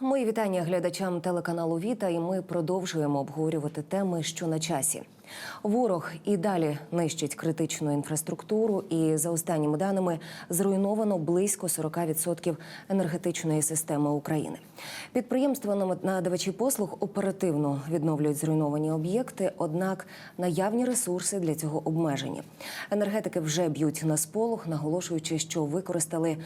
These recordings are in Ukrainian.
Мої вітання глядачам телеканалу Віта, і ми продовжуємо обговорювати теми, що на часі. Ворог і далі нищить критичну інфраструктуру, і за останніми даними зруйновано близько 40% енергетичної системи України. Підприємства надавачі послуг оперативно відновлюють зруйновані об'єкти, однак наявні ресурси для цього обмежені. Енергетики вже б'ють на сполох, наголошуючи, що використали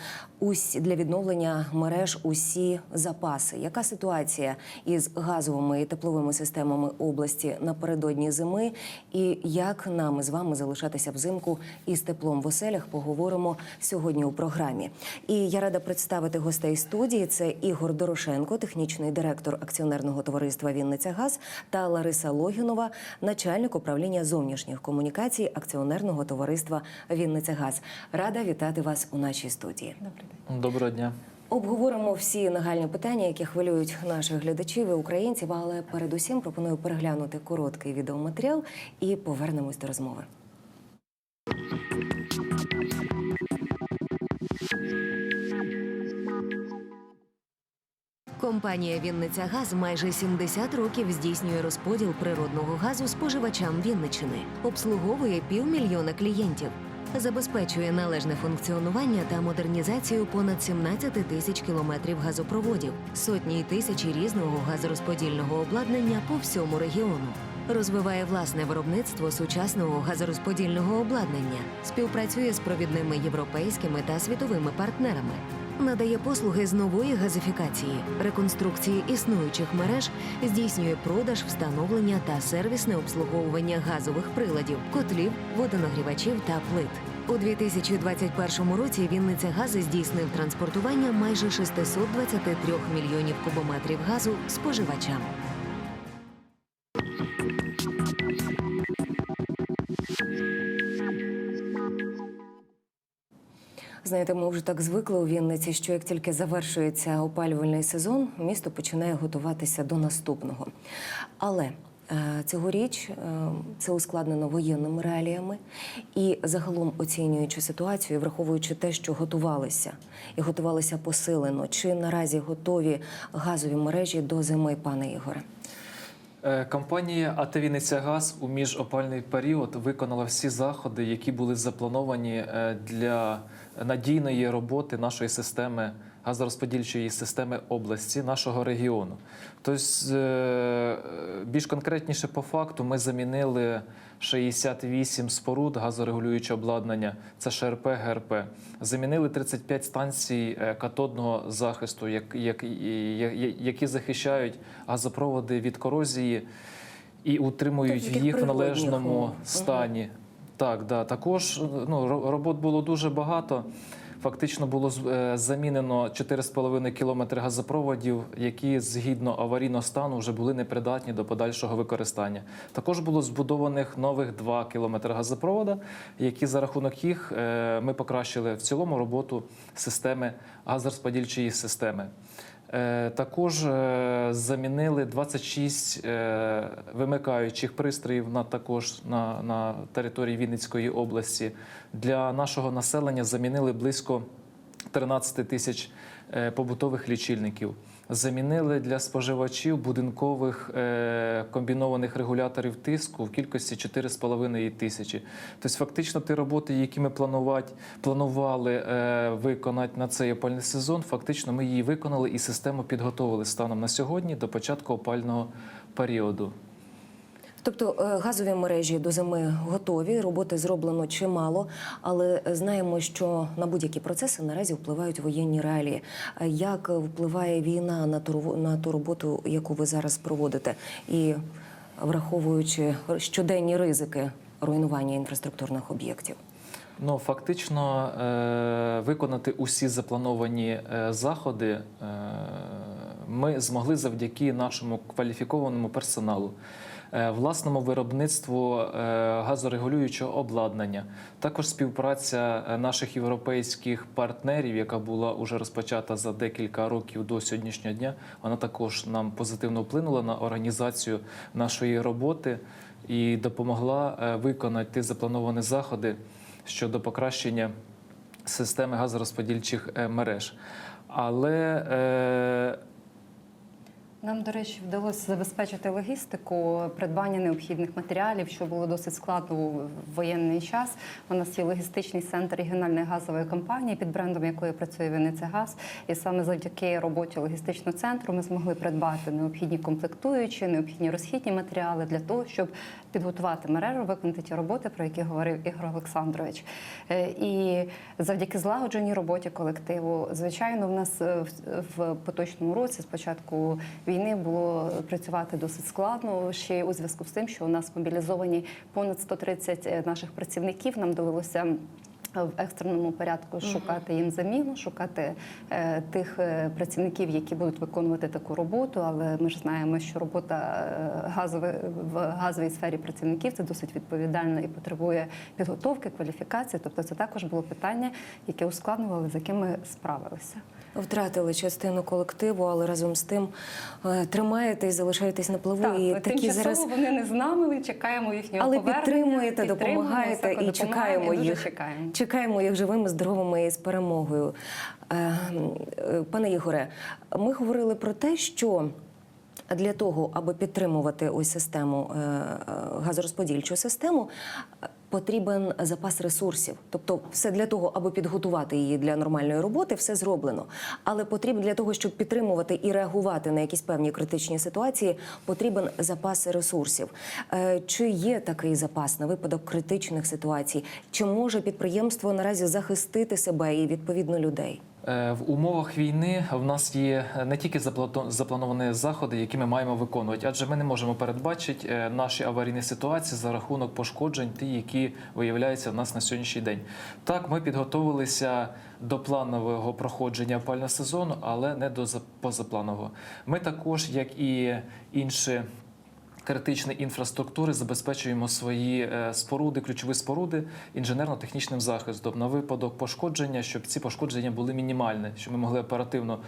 усі для відновлення мереж усі запаси. Яка ситуація із газовими і тепловими системами області напередодні зими? І як нам з вами залишатися взимку із теплом в оселях? Поговоримо сьогодні у програмі. І я рада представити гостей студії. Це Ігор Дорошенко, технічний директор акціонерного товариства Вінниця Газ та Лариса Логінова, начальник управління зовнішніх комунікацій акціонерного товариства Вінниця Газ. Рада вітати вас у нашій студії. Доброго дня. Обговоримо всі нагальні питання, які хвилюють наших глядачів і українців. Але передусім пропоную переглянути короткий відеоматеріал і повернемось до розмови. Компанія Вінниця Газ майже 70 років здійснює розподіл природного газу споживачам Вінничини, обслуговує півмільйона клієнтів, забезпечує належне функціонування та модернізацію понад 17 тисяч кілометрів газопроводів, сотні й тисячі різного газорозподільного обладнання по всьому регіону. Розвиває власне виробництво сучасного газорозподільного обладнання, співпрацює з провідними європейськими та світовими партнерами, надає послуги з нової газифікації, реконструкції існуючих мереж, здійснює продаж, встановлення та сервісне обслуговування газових приладів, котлів, водонагрівачів та плит. У 2021 році Вінниця Гази здійснив транспортування майже 623 мільйонів кубометрів газу споживачам. Знаєте, ми вже так звикли у Вінниці, що як тільки завершується опалювальний сезон, місто починає готуватися до наступного. Але е, цьогоріч е, це ускладнено воєнними реаліями і загалом оцінюючи ситуацію, враховуючи те, що готувалися і готувалися посилено. Чи наразі готові газові мережі до зими, пане Ігоре? Е, Компанія АТ «Вінниця Газ у міжопальний період виконала всі заходи, які були заплановані для надійної роботи нашої системи газорозподільчої системи області, нашого регіону. Тобто, більш конкретніше по факту, ми замінили 68 споруд газорегулюючого обладнання, це ШРП, ГРП. Замінили 35 станцій е, катодного захисту, як- як- які захищають газопроводи від корозії і утримують їх в належному стані. Так, да. Також ну, робот було дуже багато. Фактично було е, замінено 4,5 кілометри газопроводів, які згідно аварійного стану вже були непридатні до подальшого використання. Також було збудованих нових 2 кілометри газопровода, які за рахунок їх е, ми покращили в цілому роботу системи газорозподільчої системи. Е, Також е, замінили 26 е, вимикаючих пристроїв на також на, на території Вінницької області. Для нашого населення замінили близько 13 тисяч побутових лічильників. Замінили для споживачів будинкових е, комбінованих регуляторів тиску в кількості 4,5 тисячі. Тобто, фактично, ті роботи, які ми планували е, виконати на цей опальний сезон, фактично ми її виконали і систему підготовили станом на сьогодні до початку опального періоду. Тобто е, газові мережі до зими готові, роботи зроблено чимало, але знаємо, що на будь-які процеси наразі впливають воєнні реалії. Е, Як впливає війна на ту на ту роботу, яку ви зараз проводите, і враховуючи щоденні ризики руйнування інфраструктурних об'єктів? Ну, фактично, е, виконати усі заплановані заходи ми змогли завдяки нашому кваліфікованому персоналу, власному виробництву е, газорегулюючого обладнання, також співпраця е, наших європейських партнерів, яка була уже розпочата за декілька років до сьогоднішнього дня. Вона також нам позитивно вплинула на організацію нашої роботи і допомогла е, виконати заплановані заходи щодо покращення системи газорозподільчих е, мереж. Але е, Нам, до речі, вдалося забезпечити логістику, придбання необхідних матеріалів, що було досить складно у воєнний час. У нас є логістичний центр регіональної газової компанії, під брендом якої працює Вінниця Газ. І саме завдяки роботі логістичного центру ми змогли придбати необхідні комплектуючі, необхідні розхідні матеріали для того, щоб підготувати мережу, виконати ті роботи, про які говорив Ігор Олександрович. Е, І завдяки злагодженій роботі колективу, звичайно, в нас е, в- в поточному році, з початку війни, було працювати досить складно. Ще у зв'язку з тим, що у нас мобілізовані понад 130 наших працівників. Нам довелося. В екстреному порядку шукати їм заміну, шукати е, тих е, працівників, які будуть виконувати таку роботу. Але ми ж знаємо, що робота е, газове в газовій сфері працівників це досить відповідальна і потребує підготовки, кваліфікації. Тобто, це також було питання, яке ускладнювали, з яким ми справилися. Втратили частину колективу, але разом з тим е, тримаєте і залишаєтесь на плаву. Так, і такі зараз вони не з нами, чекаємо їхнього але повернення. підтримуєте, допомагаєте і допомагаємо, чекаємо і їх. Чекаємо. Чекаємо їх живими, здоровими і з перемогою. Е, е, Пане Ігоре, ми говорили про те, що. Для того, аби підтримувати ось систему е, газорозподільчу систему, потрібен запас ресурсів. Тобто, все для того, аби підготувати її для нормальної роботи, все зроблено. Але потрібно для того, щоб підтримувати і реагувати на якісь певні критичні ситуації, потрібен запас ресурсів. Е, Чи є такий запас на випадок критичних ситуацій? Чи може підприємство наразі захистити себе і відповідно людей? Е, В умовах війни в нас є не тільки заплановані заходи, які ми маємо виконувати, адже ми не можемо передбачити е, наші аварійні ситуації за рахунок пошкоджень, ті, які виявляються в нас на сьогоднішній день. Так, ми підготовилися до планового проходження опального сезону, але не до позапланового. Ми також, як і інші критичної інфраструктури забезпечуємо свої е, споруди, ключові споруди інженерно-технічним захистом на випадок пошкодження, щоб ці пошкодження були мінімальні, щоб ми могли оперативно,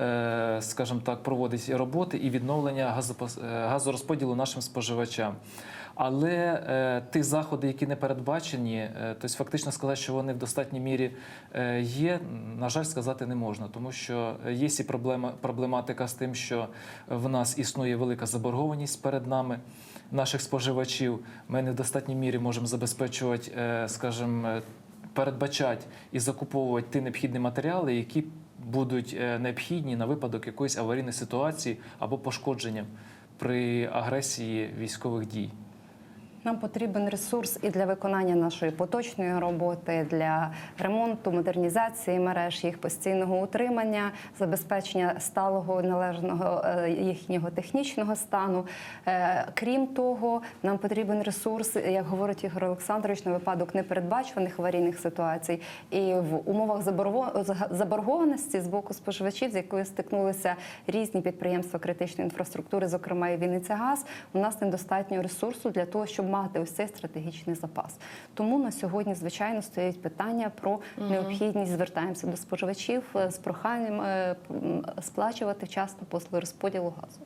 е, скажімо так, проводити роботи і відновлення е, газорозподілу нашим споживачам. Але е, ті заходи, які не передбачені, е, тобто фактично сказати, що вони в достатній мірі е, є, на жаль, сказати не можна, тому що є і проблема, проблематика з тим, що в нас існує велика заборгованість перед нами, наших споживачів. Ми не в достатній мірі можемо забезпечувати, скажімо, передбачати і закуповувати ті необхідні матеріали, які будуть необхідні на випадок якоїсь аварійної ситуації або пошкодження при агресії військових дій. Нам потрібен ресурс і для виконання нашої поточної роботи, для ремонту, модернізації мереж, їх постійного утримання, забезпечення сталого належного е, їхнього технічного стану. Е, Крім того, нам потрібен ресурс, як говорить Ігор Олександрович, на випадок непередбачуваних аварійних ситуацій. І в умовах заборгованості з боку споживачів, з якою стикнулися різні підприємства критичної інфраструктури, зокрема і Вінниця Газ, у нас недостатньо ресурсу для того, щоб мати ось цей стратегічний запас. Тому на сьогодні, звичайно, стоїть питання про необхідність. Звертаємося до споживачів е, з проханням е, сплачувати вчасно послуги розподілу газу.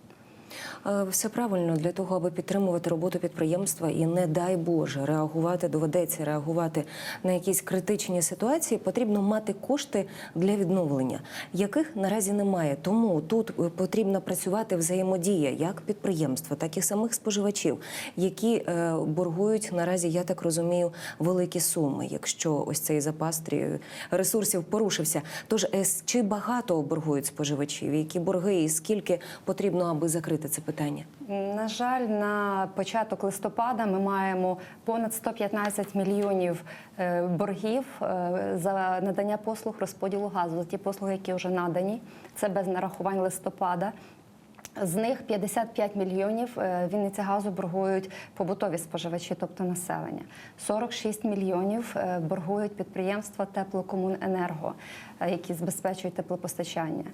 Е, Все правильно для того, аби підтримувати роботу підприємства і не дай Боже реагувати, доведеться реагувати на якісь критичні ситуації. Потрібно мати кошти для відновлення, яких наразі немає. Тому тут е, потрібно працювати взаємодія як підприємства, так і самих споживачів, які е, боргують наразі, я так розумію, великі суми, якщо ось цей запас ресурсів порушився. Тож чи багато боргують споживачів? Які борги і скільки потрібно, аби закрити це питання? На жаль, на початок листопада ми маємо понад 115 мільйонів е, боргів е, за надання послуг розподілу газу. За ті послуги, які вже надані. Це без нарахувань листопада. З них 55 мільйонів е, Вінниця газу боргують побутові споживачі, тобто населення. 46 мільйонів боргують підприємства теплокомуненерго, які забезпечують теплопостачання.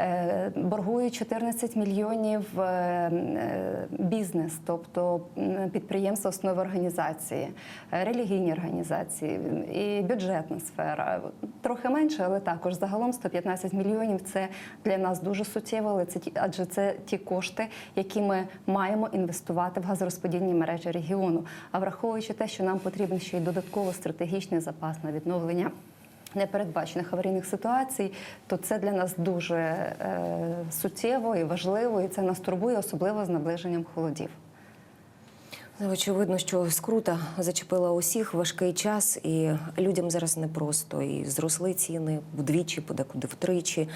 Е, Боргує 14 мільйонів е, е, бізнес, тобто підприємства основи організації, релігійні організації і бюджетна сфера. Трохи менше, але також загалом 115 мільйонів це для нас дуже суттєво, але це адже це ті кошти, які ми маємо інвестувати в газорозподільні мережі регіону. А враховуючи те, що нам потрібен ще й додатково стратегічний запас на відновлення. Непередбачених аварійних ситуацій, то це для нас дуже е, суттєво і важливо, і це нас турбує, особливо з наближенням холодів. Ну, Очевидно, що скрута зачепила усіх важкий час, і людям зараз непросто. І зросли ціни вдвічі, подекуди втричі.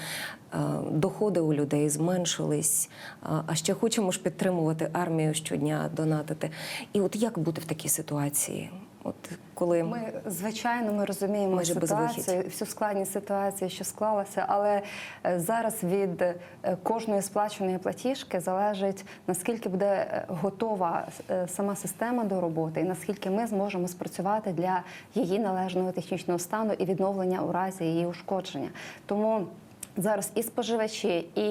Е, Доходи у людей зменшились. А- А ще хочемо ж підтримувати армію щодня, донатити. І от як бути в такій ситуації? От коли Ми звичайно ми розуміємо Майже ситуацію, всю складність ситуації, що склалася, але е, зараз від е, кожної сплаченої платіжки залежить наскільки буде е, готова сама система до роботи, і наскільки ми зможемо спрацювати для її належного технічного стану і відновлення у разі її ушкодження. Тому. Зараз і споживачі, і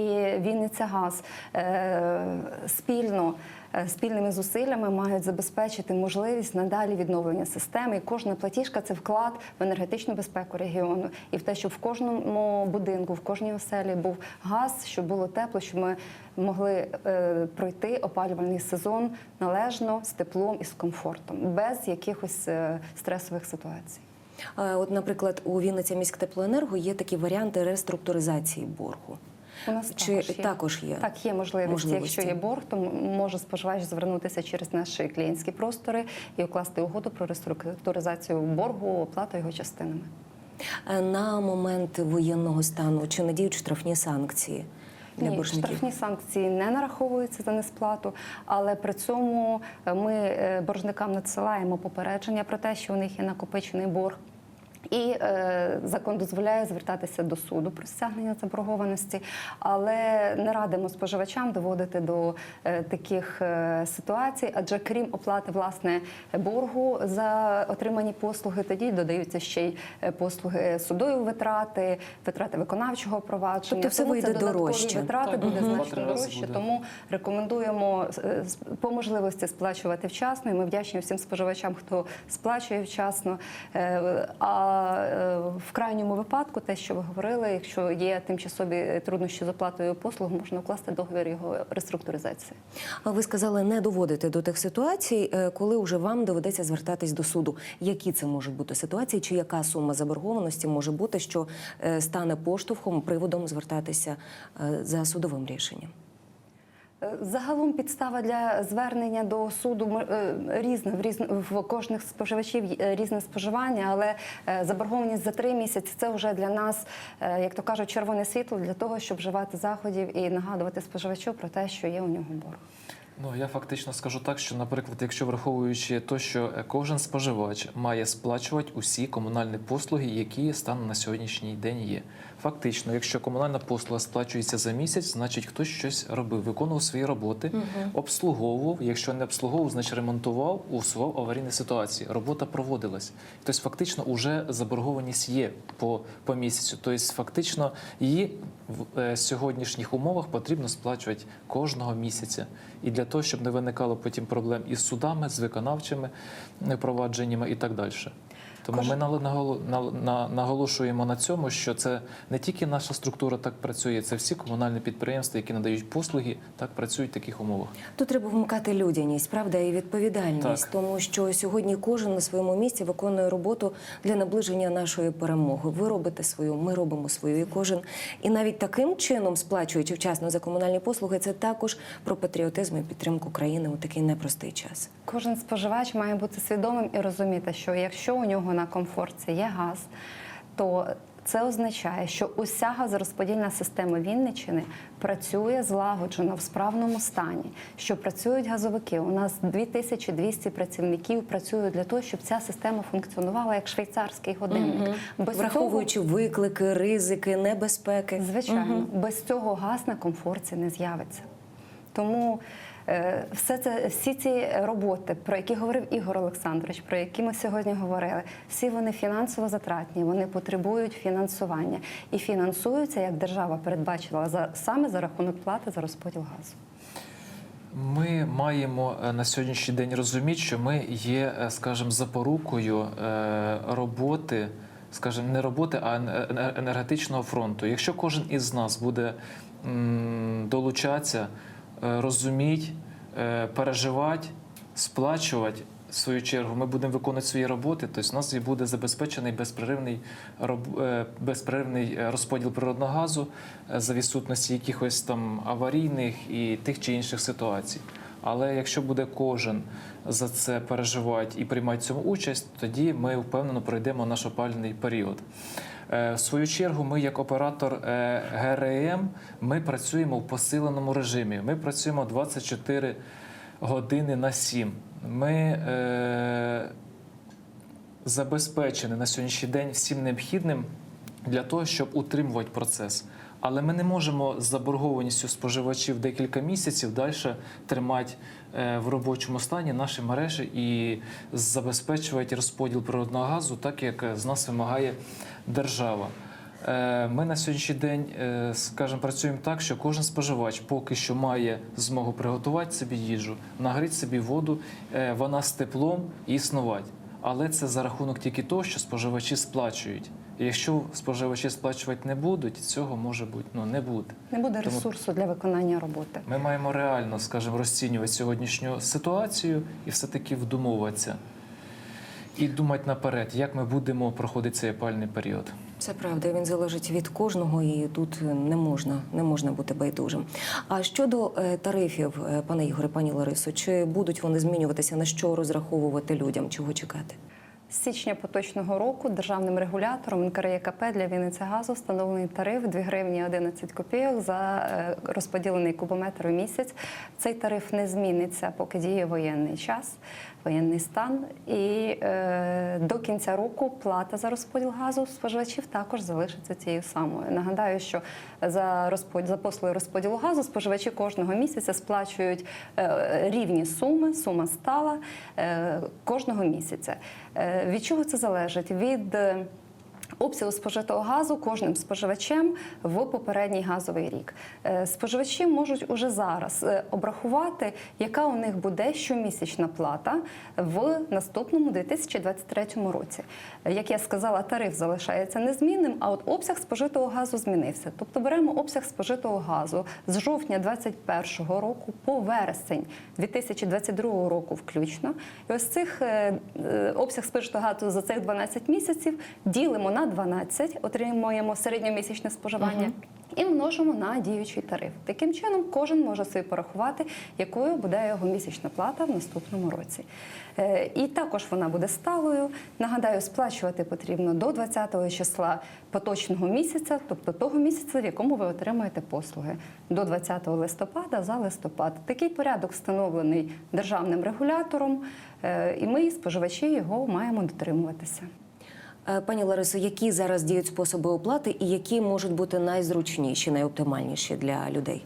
Вінниця Газ е, спільно е, спільними зусиллями мають забезпечити можливість надалі відновлення системи. І кожна платіжка це вклад в енергетичну безпеку регіону і в те, щоб в кожному будинку, в кожній оселі був газ, щоб було тепло, щоб ми могли е, пройти опалювальний сезон належно з теплом і з комфортом, без якихось стресових ситуацій. Е, от, наприклад, у Вінниця міськтеплоенерго є такі варіанти реструктуризації боргу. У нас Чи також є. також є? Так, є можливість. Можливості. Якщо є борг, то може споживач звернутися через наші клієнтські простори і укласти угоду про реструктуризацію боргу, оплату його частинами. Е, На момент воєнного стану чи надіють штрафні санкції для Ні, боржників? штрафні санкції не нараховуються за несплату, але при цьому е, ми боржникам надсилаємо попередження про те, що у них є накопичений борг. І е, закон дозволяє звертатися до суду про стягнення заборгованості, але не радимо споживачам доводити до е, таких е, ситуацій, адже крім оплати власне боргу за отримані послуги, тоді додаються ще й е, послуги судові витрати, витрати виконавчого провадження. Тобто все Тому це вийде додаткові дорожче. витрати Так, буде мгм. значно Два-три дорожче. буде. Тому рекомендуємо е, по можливості сплачувати вчасно. І ми вдячні всім споживачам, хто сплачує вчасно. Е, А е, в крайньому випадку, те, що ви говорили, якщо є тимчасові труднощі з оплатою послуг, можна укласти договір його реструктуризації. А ви сказали не доводити до тих ситуацій, е, коли вже вам доведеться звертатись до суду. Які це можуть бути ситуації, чи яка сума заборгованості може бути, що е, стане поштовхом, приводом звертатися е, за судовим рішенням? Е, Загалом підстава для звернення до суду е, різна в різн в кожних споживачів різне споживання, але е, заборгованість за три місяці це вже для нас, е, як то кажуть, червоне світло для того, щоб вживати заходів і нагадувати споживачу про те, що є у нього борг. Ну я фактично скажу так, що, наприклад, якщо враховуючи те, що е, кожен споживач має сплачувати усі комунальні послуги, які станом на сьогоднішній день є. Фактично, якщо комунальна послуга сплачується за місяць, значить хтось щось робив, виконував свої роботи, обслуговував. Якщо не обслуговував, значить ремонтував, усував аварійні ситуації. Робота проводилась. Тобто, фактично, вже заборгованість є по, по місяцю. Тобто, фактично, її в е, сьогоднішніх умовах потрібно сплачувати кожного місяця. І для того, щоб не виникало потім проблем із судами, з виконавчими е, провадженнями і так далі. Тому Кож- ми наголошуємо на цьому, що це не тільки наша структура так працює, це всі комунальні підприємства, які надають послуги, так працюють в таких умовах. Тут треба вмикати людяність, правда, і відповідальність, Так. тому що сьогодні кожен на своєму місці виконує роботу для наближення нашої перемоги. Ви робите свою, ми робимо свою, і кожен. І навіть таким чином, сплачуючи вчасно за комунальні послуги, це також про патріотизм і підтримку країни у такий непростий час. Кожен споживач має бути свідомим і розуміти, що якщо у нього на комфорті є газ, то це означає, що уся газорозподільна система Вінниччини працює злагоджено в справному стані. Що працюють газовики. У нас 2200 працівників працюють для того, щоб ця система функціонувала як швейцарський годинник. Без Враховуючи виклики, ризики, небезпеки. звичайно, без цього газ на комфорті не з'явиться. Тому все це, всі ці роботи, про які говорив Ігор Олександрович, про які ми сьогодні говорили, всі вони фінансово затратні, вони потребують фінансування і фінансуються, як держава передбачила за саме за рахунок плати за розподіл газу. Ми маємо е, на сьогоднішній день розуміти, що ми є, е, скажімо, запорукою е, роботи, скажімо, не роботи, а ен- ен- енергетичного фронту. Якщо кожен із нас буде долучатися, е, розуміти, е, переживати, сплачувати. В свою чергу ми будемо виконувати свої роботи, тобто у нас і буде забезпечений безперервний е, безперервний е, розподіл природного газу е, за відсутності якихось там аварійних і тих чи інших ситуацій. Але якщо буде кожен за це переживати і приймати цьому участь, тоді ми впевнено пройдемо наш опальний період. Е, В свою чергу, ми, як оператор е, ГРМ, ми працюємо в посиленому режимі. Ми працюємо 24 години на 7. Ми е, забезпечені на сьогоднішній день всім необхідним для того, щоб утримувати процес. Але ми не можемо з заборгованістю споживачів декілька місяців далі тримати е, в робочому стані наші мережі і забезпечувати розподіл природного газу, так як з нас вимагає держава. Е, Ми на сьогоднішній день, е, скажімо, працюємо так, що кожен споживач поки що має змогу приготувати собі їжу, нагріти собі воду, вона з теплом існувати. Але це за рахунок тільки того, що споживачі сплачують. І якщо споживачі сплачувати не будуть, цього може бути ну не буде. Не буде Тому- ресурсу для виконання роботи. Ми маємо реально, скажімо, розцінювати сьогоднішню ситуацію і все-таки вдумовуватися. І думати наперед, як ми будемо проходити цей опальний період. Це правда, він залежить від кожного, і тут не можна, не можна бути байдужим. А щодо е, тарифів, е, пане Ігоре, пані Ларисо, чи будуть вони змінюватися? На що розраховувати людям? Чого чекати? З січня поточного року державним регулятором НКРЄКП для Вінниця газу встановлений тариф 2 гривні 11 копійок за е, розподілений кубометр у місяць. Цей тариф не зміниться, поки діє воєнний час, воєнний стан. І е, до кінця року плата за розподіл газу споживачів також залишиться тією самою. Нагадаю, що за розподіл за послуги розподілу газу споживачі кожного місяця сплачують е, рівні суми, сума стала е, кожного місяця. Е, Від чого це залежить? Від е, обсягу спожитого газу кожним споживачем в попередній газовий рік. Е, Споживачі можуть уже зараз е, обрахувати, яка у них буде щомісячна плата в наступному 2023 році. Е, Як я сказала, тариф залишається незмінним, а от обсяг спожитого газу змінився. Тобто беремо обсяг спожитого газу з жовтня 2021 року по вересень 2022 року включно. І ось цих обсяг спожитого газу за цих 12 місяців ділимо на 12, отримуємо середньомісячне споживання. І множимо на діючий тариф. Таким чином, кожен може собі порахувати, якою буде його місячна плата в наступному році. Е, І також вона буде сталою. Нагадаю, сплачувати потрібно до 20-го числа поточного місяця, тобто того місяця, в якому ви отримуєте послуги, до 20 листопада за листопад. Такий порядок встановлений державним регулятором, е, і ми, споживачі, його маємо дотримуватися. Е, Пані Ларисо, які зараз діють способи оплати і які можуть бути найзручніші, найоптимальніші для людей?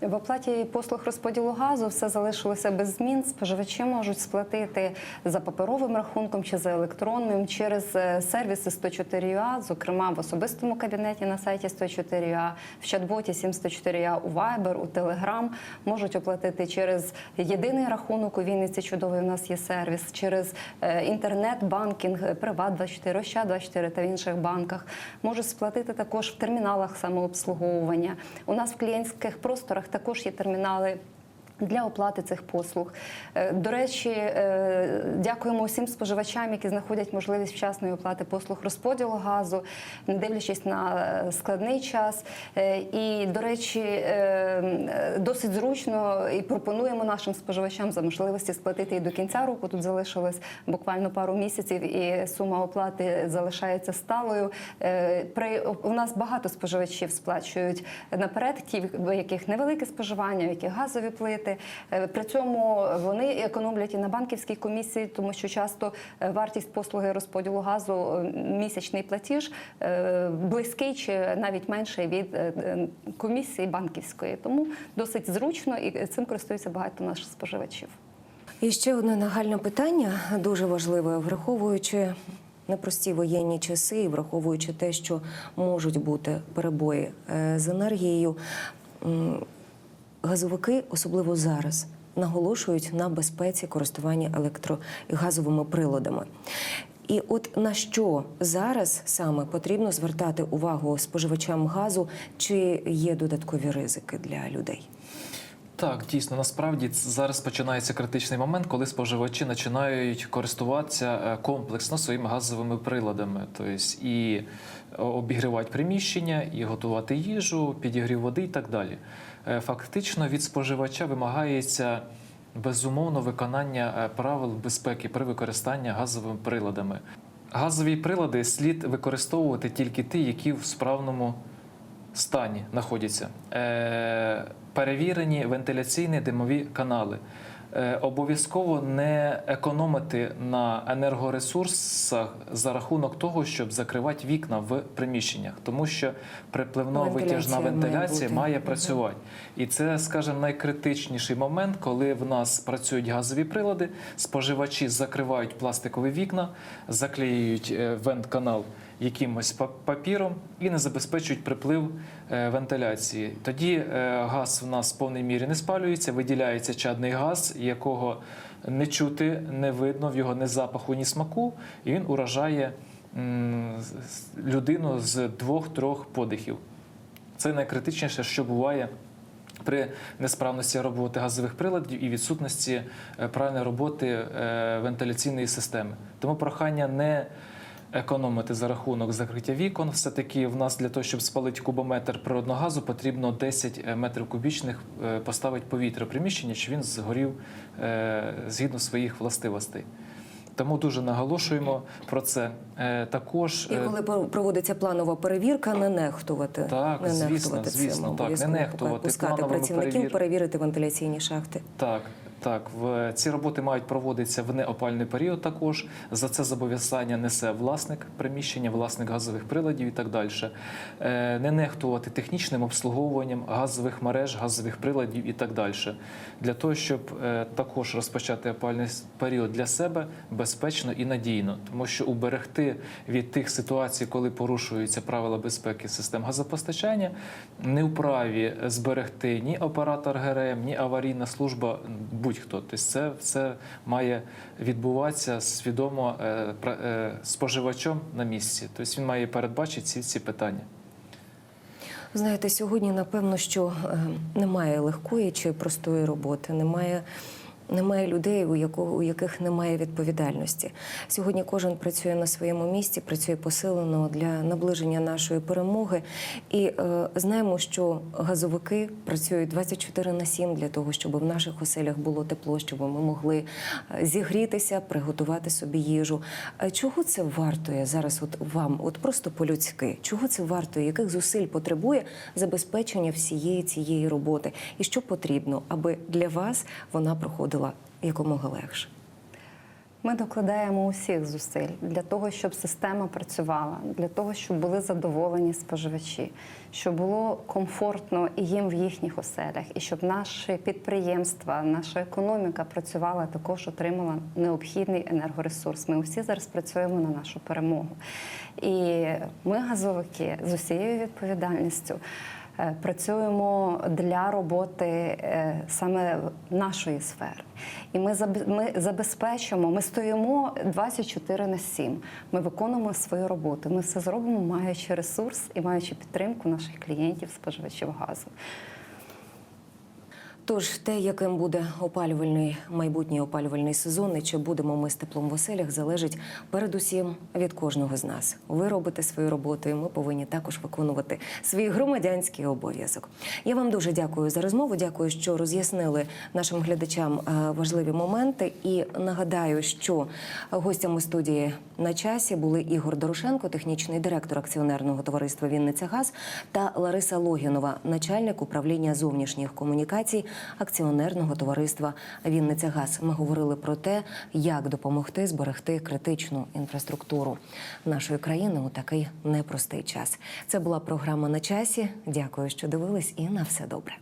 В оплаті послуг розподілу газу все залишилося без змін. Споживачі можуть сплатити за паперовим рахунком чи за електронним через е, сервіси 104А, зокрема в особистому кабінеті на сайті 104А, в чат-боті 7104А у Viber, у Telegram. Можуть оплатити через єдиний рахунок у Вінниці. Чудовий у нас є сервіс, через е, інтернет-банкінг, Приват 24 Ощад 24 та в інших банках. Можуть сплатити також в терміналах самообслуговування. У нас в клієнтських просторах також є термінали. Для оплати цих послуг Е, до речі, е, дякуємо усім споживачам, які знаходять можливість вчасної оплати послуг розподілу газу, не дивлячись на е, складний час. І до речі, досить зручно і пропонуємо нашим споживачам за можливості сплатити і до кінця року. Тут залишилось буквально пару місяців, і сума оплати залишається сталою. При у нас багато споживачів сплачують наперед, ті, в яких невелике споживання, яких газові плити. Робити. Е, При цьому вони економлять і на банківській комісії, тому що часто е, вартість послуги розподілу газу е, місячний платіж близький чи навіть менший від комісії банківської. Тому досить зручно і цим користуються багато наших споживачів. І ще одне нагальне питання, дуже важливе, враховуючи непрості воєнні часи, і враховуючи те, що можуть бути перебої з енергією, газовики, особливо зараз, наголошують на безпеці користування електро і газовими приладами. І от на що зараз саме потрібно звертати увагу споживачам газу, чи є додаткові ризики для людей? Так, дійсно, насправді зараз починається критичний момент, коли споживачі починають користуватися е, комплексно своїми газовими приладами, тобто і е, обігрівати приміщення, і готувати їжу, підігрів води і так далі. Е, Фактично від споживача вимагається безумовно виконання правил безпеки при використанні газовими приладами. Газові прилади слід використовувати тільки ті, які в справному стані знаходяться. Е, перевірені вентиляційні димові канали. Е, обов'язково не економити на енергоресурсах за рахунок того, щоб закривати вікна в приміщеннях, тому що припливно-витяжна Вентиляція має має працювати. І це, скажімо, найкритичніший момент, коли в нас працюють газові прилади, споживачі закривають пластикові вікна, заклеюють е, вент-канал якимось па- папіром і не забезпечують приплив е, вентиляції. Тоді е, газ в нас в повній мірі не спалюється, виділяється чадний газ, якого не чути, не видно в його ні запаху, ні смаку, і він уражає людину з двох-трьох подихів. Це найкритичніше, що буває при несправності роботи газових приладів і відсутності е, правильної роботи вентиляційної системи. Тому прохання не економити за рахунок закриття вікон. Все-таки в нас для того, щоб спалити кубометр природного газу, потрібно 10 метрів кубічних е, поставити повітря приміщення, щоб він згорів е, згідно своїх властивостей. Тому дуже наголошуємо про це. Е, Також І е, коли проводиться планова перевірка, не нехтувати. Так, не звісно, нехтувати звісно, цим. так, не нехтувати пускати працівників, перевір- перевірити вентиляційні шахти. Так, так, в ці роботи мають проводитися в неопальний період. Також за це зобов'язання несе власник приміщення, власник газових приладів і так далі. Е, Не нехтувати технічним обслуговуванням газових мереж, газових приладів і так далі. Для того, щоб е, також розпочати опальний період для себе безпечно і надійно, тому що уберегти від тих ситуацій, коли порушуються правила безпеки систем газопостачання, не вправі зберегти ні оператор ГРМ, ні аварійна служба, будь-хто. Тобто це все має відбуватися свідомо е, е, споживачом на місці. Тобто він має передбачити ці, ці питання. Знаєте, сьогодні напевно, що е, немає легкої чи простої роботи, немає. Немає людей, у якого у яких немає відповідальності. Сьогодні кожен працює на своєму місці, працює посилено для наближення нашої перемоги. І е, знаємо, що газовики працюють 24 на 7 для того, щоб в наших оселях було тепло, щоб ми могли е, зігрітися, приготувати собі їжу. Е, Чого це вартує зараз? От вам, от просто по-людськи, чого це вартує? Яких зусиль потребує забезпечення всієї цієї роботи? І що потрібно, аби для вас вона проходила якомога легше? Ми докладаємо усіх зусиль для того, щоб система працювала, для того, щоб були задоволені споживачі, щоб було комфортно і їм в їхніх оселях, і щоб наші підприємства, наша економіка працювала, також отримала необхідний енергоресурс. Ми усі зараз працюємо на нашу перемогу. І ми, газовики, з усією відповідальністю. Е, Працюємо для роботи е, саме нашої сфери, і ми заб- ми забезпечимо. Ми стоїмо 24 на 7. Ми виконуємо свою роботу. Ми все зробимо, маючи ресурс і маючи підтримку наших клієнтів, споживачів газу. Тож те, яким буде опалювальний майбутній опалювальний сезон, і чи будемо ми з теплом в оселях, залежить передусім від кожного з нас. Ви робите свою роботу, і ми повинні також виконувати свій громадянський обов'язок. Я вам дуже дякую за розмову. Дякую, що роз'яснили нашим глядачам е, важливі моменти. І нагадаю, що гостями студії на часі були Ігор Дорошенко, технічний директор акціонерного товариства Вінниця Газ та Лариса Логінова, начальник управління зовнішніх комунікацій акціонерного товариства Вінницягаз. Ми говорили про те, як допомогти зберегти критичну інфраструктуру нашої країни у такий непростий час. Це була програма на часі. Дякую, що дивились, і на все добре.